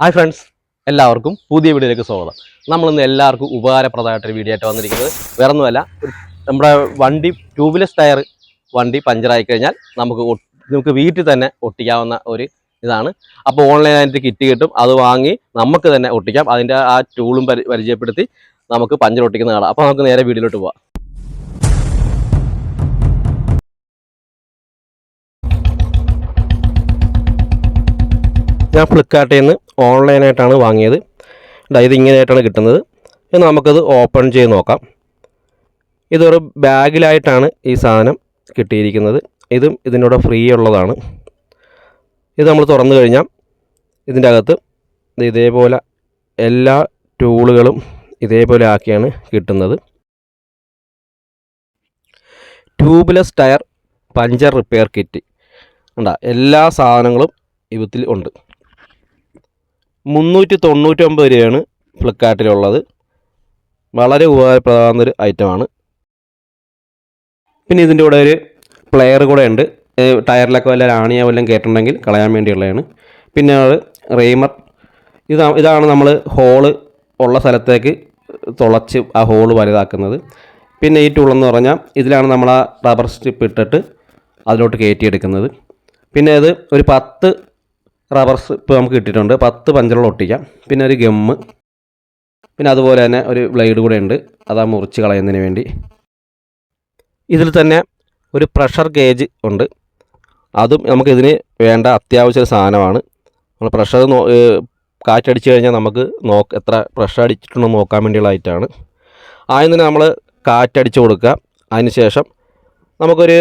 Hi friends എല്ലാവർക്കും പുതിയ വീഡിയോയിലേക്ക് സ്വാഗതം. നമ്മളിന്ന് എല്ലാവർക്കും ഉപകാരപ്രദമായിട്ടൊരു വീഡിയോ ആയിട്ട് വന്നിരിക്കുന്നത്. വേറെ ഒന്നുമല്ല നമ്മുടെ വണ്ടി ട്യൂബ്ലെസ് ടയർ വണ്ടി പഞ്ചറായി കഴിഞ്ഞാൽ നമുക്ക് നമുക്ക് വീട്ടിൽ തന്നെ ഒട്ടിക്കാവുന്ന ഒരു ഇതാണ്. അപ്പോൾ ഓൺലൈനായിട്ട് കിറ്റ് കിട്ടും അത് വാങ്ങി നമുക്ക് തന്നെ ഒട്ടിക്കാം. അതിന്റെ ആ ടൂളും പരി പരിചയപ്പെടുത്തി നമുക്ക് പഞ്ചർ ഒട്ടിക്കുന്ന കാണാം അപ്പോൾ നമുക്ക് നേരെ വീഡിയോയിലോട്ട് പോവാം. ഞാൻ ഫ്ലിപ്കാർട്ടിൽ നിന്ന് ഓൺലൈനായിട്ടാണ് വാങ്ങിയത്. ഇത് ഇങ്ങനെയായിട്ടാണ് കിട്ടുന്നത്. ഇനി നമുക്കത് ഓപ്പൺ ചെയ്ത് നോക്കാം. ഇതൊരു ബാഗിലായിട്ടാണ് ഈ സാധനം കിട്ടിയിരിക്കുന്നത്. ഇതും ഇതിനോട് ഫ്രീ ഉള്ളതാണ്. ഇത് നമ്മൾ തുറന്നു കഴിഞ്ഞാൽ ഇതിന്റെ അകത്ത് ഇതേപോലെ എല്ലാ ടൂളുകളും ഇതേപോലെ ആക്കിയാണ് കിട്ടുന്നത്. Tubeless tyre puncture repair kit. ഉണ്ടാ? എല്ലാ സാധനങ്ങളും ഇതിൽ ഉണ്ട്. മുന്നൂറ്റി തൊണ്ണൂറ്റൊമ്പത് രൂപയാണ് ഫ്ലിപ്കാർട്ടിലുള്ളത്. വളരെ ഉപകാരപ്രദമാകുന്നൊരു ഐറ്റമാണ്. പിന്നെ ഇതിന്റെ കൂടെ ഒരു പ്ലെയർ കൂടെ ഉണ്ട്. ടയറിലൊക്കെ വല്ല ആണിയോ വല്ലതും കയറ്റുണ്ടെങ്കിൽ കളയാൻ വേണ്ടിയുള്ളതാണ്. പിന്നെ അത് റെയ്മർ. ഇതാ ഇതാണ് നമ്മൾ ഹോൾ ഉള്ള സ്ഥലത്തേക്ക് തുളച്ച് ആ ഹോൾ വലുതാക്കുന്നത്. പിന്നെ ഈ ടൂളെന്ന് പറഞ്ഞാൽ ഇതിലാണ് നമ്മൾ ആ റബ്ബർ സ്ട്രിപ്പ് ഇട്ടിട്ട് അതിലോട്ട് കയറ്റിയെടുക്കുന്നത്. പിന്നെ അത് ഒരു പത്ത് റബ്ബർ ഇപ്പോൾ നമുക്ക് കിട്ടിയിട്ടുണ്ട്. പത്ത് പഞ്ചറുകൾ ഒട്ടിക്കാം. പിന്നെ ഒരു ഗമ്മ് പിന്നെ അതുപോലെ തന്നെ ഒരു ബ്ലേഡ് കൂടെ ഉണ്ട്. അതാ മുറിച്ച് കളയുന്നതിന് വേണ്ടി. ഇതിൽ തന്നെ ഒരു പ്രഷർ ഗേജ് ഉണ്ട്. അതും നമുക്കിതിന് വേണ്ട അത്യാവശ്യ സാധനമാണ്. നമ്മൾ പ്രഷർ നോ കാറ്റടിച്ച് കഴിഞ്ഞാൽ നമുക്ക് നോക്ക് എത്ര പ്രഷർ അടിച്ചിട്ടുണ്ടോ നോക്കാൻ വേണ്ടിയുള്ള ഐറ്റമാണ്. ആദ്യം തന്നെ നമ്മൾ കാറ്റടിച്ച് കൊടുക്കുക. അതിന് ശേഷം നമുക്കൊരു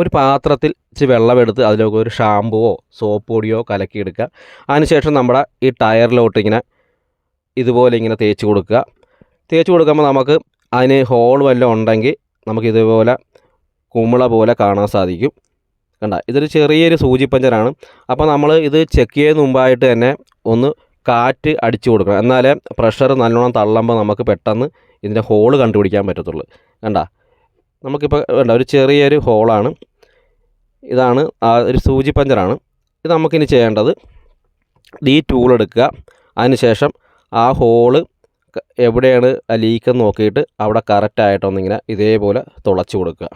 ഒരു പാത്രത്തിൽ ഇച്ചിരി വെള്ളമെടുത്ത് അതിലേക്ക് ഒരു ഷാമ്പുവോ സോപ്പ് പൊടിയോ കലക്കിയെടുക്കുക. അതിനുശേഷം നമ്മുടെ ഈ ടയറിലോട്ട് ഇങ്ങനെ ഇതുപോലെ ഇങ്ങനെ തേച്ച് കൊടുക്കുക. തേച്ച് കൊടുക്കുമ്പോൾ നമുക്ക് അതിന് ഹോൾ വല്ലതും ഉണ്ടെങ്കിൽ നമുക്കിതുപോലെ കുമിള പോലെ കാണാൻ സാധിക്കും. കണ്ട ഇതൊരു ചെറിയൊരു സൂചി പഞ്ചറാണ് അപ്പോൾ നമ്മൾ ഇത് ചെക്ക് ചെയ്യുന്ന മുമ്പായിട്ട് തന്നെ ഒന്ന് കാറ്റ് അടിച്ചു കൊടുക്കണം. എന്നാലേ പ്രഷർ നല്ലോണം തള്ളുമ്പോൾ നമുക്ക് പെട്ടെന്ന് ഇതിന്റെ ഹോൾ കണ്ടുപിടിക്കാൻ പറ്റത്തുള്ളൂ. കണ്ട നമുക്കിപ്പോൾ വേണ്ട ഒരു ചെറിയൊരു ഹോളാണ്. ഇതാണ് ആ ഒരു സൂചി പഞ്ചറാണ്. ഇത് നമുക്കിനി ചെയ്യേണ്ടത് ഈ ടൂൾ എടുക്കുക. അതിനുശേഷം ആ ഹോൾ എവിടെയാണ് ആ ലീക്ക് എന്ന് നോക്കിയിട്ട് അവിടെ കറക്റ്റായിട്ടൊന്നിങ്ങനെ ഇതേപോലെ തുളച്ച് കൊടുക്കുക.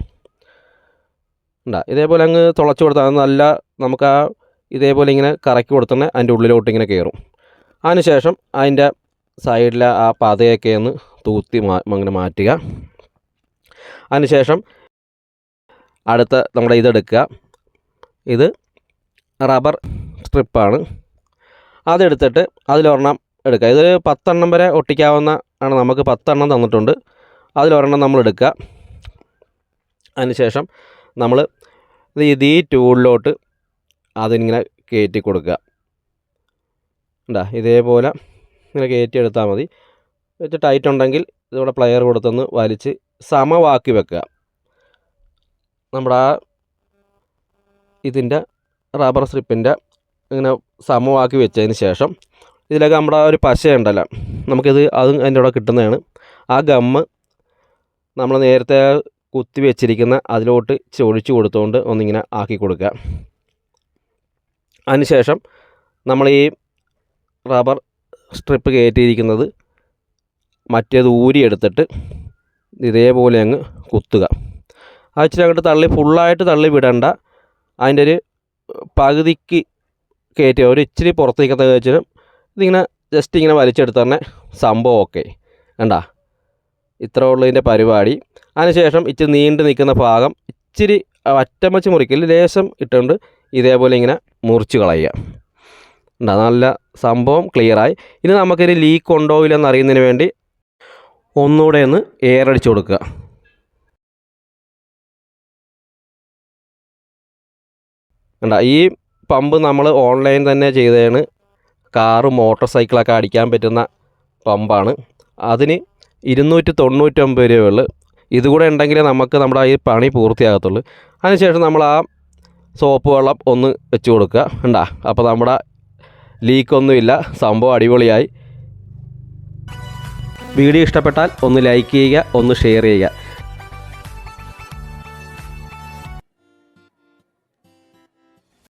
ഉണ്ടാ ഇതേപോലെ അങ്ങ് തുളച്ച് കൊടുത്താൽ നല്ല നമുക്ക് ആ ഇതേപോലെ ഇങ്ങനെ കറക്കി കൊടുത്തന്നെ അതിന്റെ ഉള്ളിലോട്ട് ഇങ്ങനെ കയറും. അതിനുശേഷം അതിന്റെ സൈഡിലെ ആ പതയൊക്കെ ഒന്ന് തൂത്തി മാ അങ്ങനെ മാറ്റുക. അതിനുശേഷം അടുത്ത നമ്മുടെ ഇതെടുക്കുക. ഇത് റബ്ബർ സ്ട്രിപ്പാണ്. അതെടുത്തിട്ട് അതിലൊരെണ്ണം എടുക്കുക. ഇതൊരു പത്തെണ്ണം വരെ ഒട്ടിക്കാവുന്ന ആണ് നമുക്ക് പത്തെണ്ണം തന്നിട്ടുണ്ട്. അതിലൊരെണ്ണം നമ്മൾ എടുക്കുക. അതിനുശേഷം നമ്മൾ ഇത് ഈ ടൂളിലോട്ട് അതിങ്ങനെ കയറ്റി കൊടുക്കുക. ഉണ്ടാ ഇതേപോലെ ഇങ്ങനെ കയറ്റി എടുത്താൽ മതി. വെച്ച് ടൈറ്റ് ഉണ്ടെങ്കിൽ ഇതിവിടെ പ്ലെയർ കൊടുത്തൊന്ന് വലിച്ച് സമവാക്കി വെക്കുക. നമ്മുടെ ആ ഇതിന്റെ റബ്ബർ സ്ട്രിപ്പിന്റെ ഇങ്ങനെ സമമാക്കി വെച്ചതിന് ശേഷം ഇതിലേക്ക് നമ്മുടെ ആ ഒരു പശയുണ്ടല്ലോ നമുക്കിത് അതും അതിന്റെ കൂടെ കിട്ടുന്നതാണ്. ആ ഗമ്മ് നമ്മൾ നേരത്തെ കുത്തി വെച്ചിരിക്കുന്ന അതിലോട്ട് ചൊഴിച്ച് കൊടുത്തുകൊണ്ട് ഒന്നിങ്ങനെ ആക്കി കൊടുക്കുക. അതിനുശേഷം നമ്മൾ ഈ റബ്ബർ സ്ട്രിപ്പ് കയറ്റിയിരിക്കുന്നത് മറ്റേത് ഊരിയെടുത്തിട്ട് ഇതേപോലെ അങ്ങ് കുത്തുക. അത് ഇച്ചിരി അങ്ങോട്ട് തള്ളി ഫുള്ളായിട്ട് തള്ളി വിടണ്ട. അതിന്റെ ഒരു പകുതിക്ക് കയറ്റുക ഒരു ഇച്ചിരി പുറത്തേക്കത്തെ വെച്ചിട്ട് ഇതിങ്ങനെ ജസ്റ്റ് ഇങ്ങനെ വലിച്ചെടുത്ത് തന്നെ സംഭവം ഓക്കെ കണ്ടാ? ഇത്ര ഉള്ളതിന്റെ പരിപാടി. അതിനുശേഷം ഇച്ചിരി നീണ്ടു നിൽക്കുന്ന ഭാഗം ഇച്ചിരി അറ്റം വെച്ച് മുറിക്കൽ ലേശം ഇട്ടുകൊണ്ട് ഇതേപോലെ ഇങ്ങനെ മുറിച്ച് കളയുക. ഉണ്ടാ നല്ല സംഭവം ക്ലിയറായി ഇനി നമുക്കൊരു ലീക്ക് ഉണ്ടോ ഇല്ലെന്ന് അറിയുന്നതിന് വേണ്ടി ഒന്നുകൂടെ ഒന്ന് എയർ അടിച്ചു കൊടുക്കുക. കണ്ട ഈ പമ്പ് നമ്മൾ ഓൺലൈൻ തന്നെ ചെയ്തതാണ് കാറ് മോട്ടോർ സൈക്കിളൊക്കെ അടിക്കാൻ പറ്റുന്ന പമ്പാണ്. അതിന് ഇരുന്നൂറ്റി തൊണ്ണൂറ്റൊമ്പത് രൂപയുള്ളു ഇതുകൂടെ ഉണ്ടെങ്കിൽ നമുക്ക് നമ്മുടെ ഈ പണി പൂർത്തിയാകത്തുള്ളൂ. അതിനുശേഷം നമ്മൾ ആ സോപ്പ് വെള്ളം ഒന്ന് വെച്ച് കൊടുക്കുക. ഉണ്ടാ അപ്പോൾ നമ്മുടെ ലീക്കൊന്നുമില്ല സംഭവം അടിപൊളിയായി. വീഡിയോ ഇഷ്ടപ്പെട്ടാൽ ഒന്ന് ലൈക്ക് ചെയ്യുക ഒന്ന് ഷെയർ ചെയ്യുക.